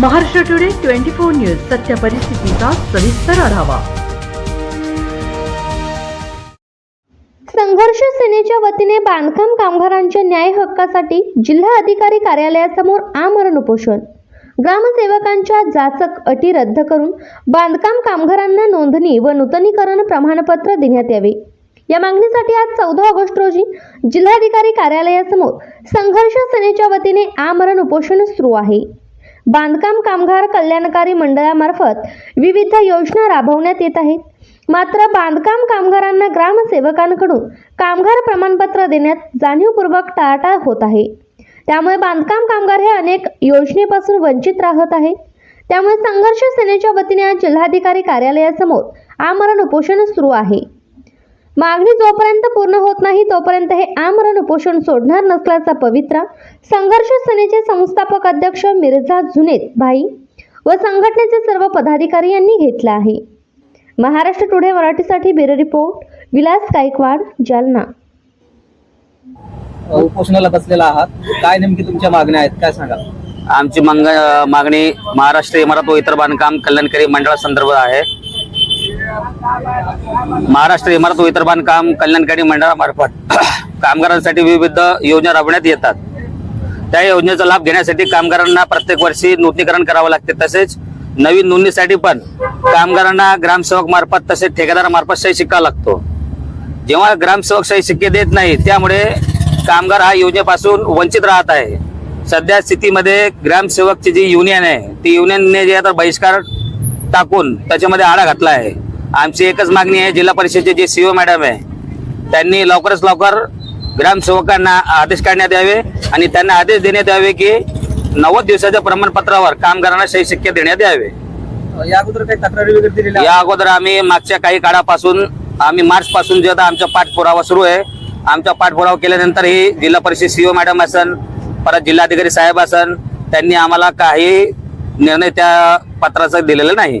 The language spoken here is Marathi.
Maharashtra today twenty four news सत्य परिस्थितीचा सविस्तर आढावा. संघर्ष सेनेच्या वतीने बांधकाम कामगारांच्या न्याय हक्कासाठी जिल्हा अधिकारी कार्यालयासमोर आमरण उपोषण. ग्रामसेवकांच्या जाचक अटी रद्द करून बांधकाम कामगारांना नोंदणी व नूतनीकरण प्रमाणपत्र देण्यात यावे. या मागणीसाठी आज चौदा ऑगस्ट रोजी जिल्हाधिकारी कार्यालयासमोर संघर्ष सेनेच्या वतीने आमरण उपोषण सुरू आहे. बांधकाम कामगार कल्याणकारी मंडळामार्फत विविध योजना राबवण्यात येत आहेत. मात्र बांधकाम कामगारांना ग्रामसेवकांकडून कामगार प्रमाणपत्र देण्यात जाणीवपूर्वक टाळाटाळ होत आहे. त्यामुळे बांधकाम कामगार हे अनेक योजनेपासून वंचित राहत आहे. त्यामुळे संघर्ष सेनेच्या वतीने आज जिल्हाधिकारी कार्यालयासमोर आमरण उपोषण सुरू आहे. मागणी जोपर्यंत पूर्ण होत नाही तोपर्यंत हे आमरण उपोषण सोडणार नसल्याचा पवित्रा संघर्ष सेनेचे संस्थापक अध्यक्ष मिर्झा जुनेद भाई व संघटनेचे सर्व पदाधिकारी यांनी घेतला आहे. महाराष्ट्र टुडे मराठीसाठी ब्युरो रिपोर्ट विलास गायकवाड जालना. उपोषणाला बसलेला आहात. काय नेमकी तुमच्या मागण्या आहेत? काय सांगा आमची मंग मागणी महाराष्ट्र इमारत व इतर बांधकाम कल्याणकारी मंडळासंदर्भात आहे. महाराष्ट्र इमारत व इतर बांधकाम कल्याणकारी मंडळामार्फत कामगारांसाठी विविध योजना राबवण्यात येतात. त्या योजनेचा लाभ घेण्यासाठी कामगारांना प्रत्येक वर्षी नूतनीकरण करावं लागते. तसेच नवीन नोंदणीसाठी पण कामगारांना ग्रामसेवक मार्फत तसेच ठेकेदार मार्फत सही शिक्का लागतो. जेव्हा ग्रामसेवक सही शिक्के देत नाही त्यामुळे कामगार हा योजनेपासून वंचित राहत आहे. सध्या स्थितीमध्ये ग्रामसेवकची जी युनियन आहे ती युनियनने जे आता बहिष्कार टाकून त्याच्यामध्ये आळा घातला आहे. आमची एकच मागणी आहे जिल्हा परिषदेचे जे सीओ मॅडम आहे त्यांनी लवकरच लवकर ग्रामसेवकांना आदेश काढण्यात यावे आणि त्यांना आदेश देण्यात यावे की नव्वद दिवसाच्या प्रमाणपत्रावर कामगारांना शिक्के देण्यात यावे. या अगोदर काही तक्रारी वगैरे दिलेल्या या अगोदर आम्ही मागच्या काही काळापासून आम्ही मार्च पासून जे आता आमचा पाठपुरावा सुरू आहे आमचा पाठपुरावा केल्यानंतर ही जिल्हा परिषद सीओ मॅडम असन परत जिल्हाधिकारी साहेब असन त्यांनी आम्हाला काही निर्णय त्या पत्राचा दिलेला नाही.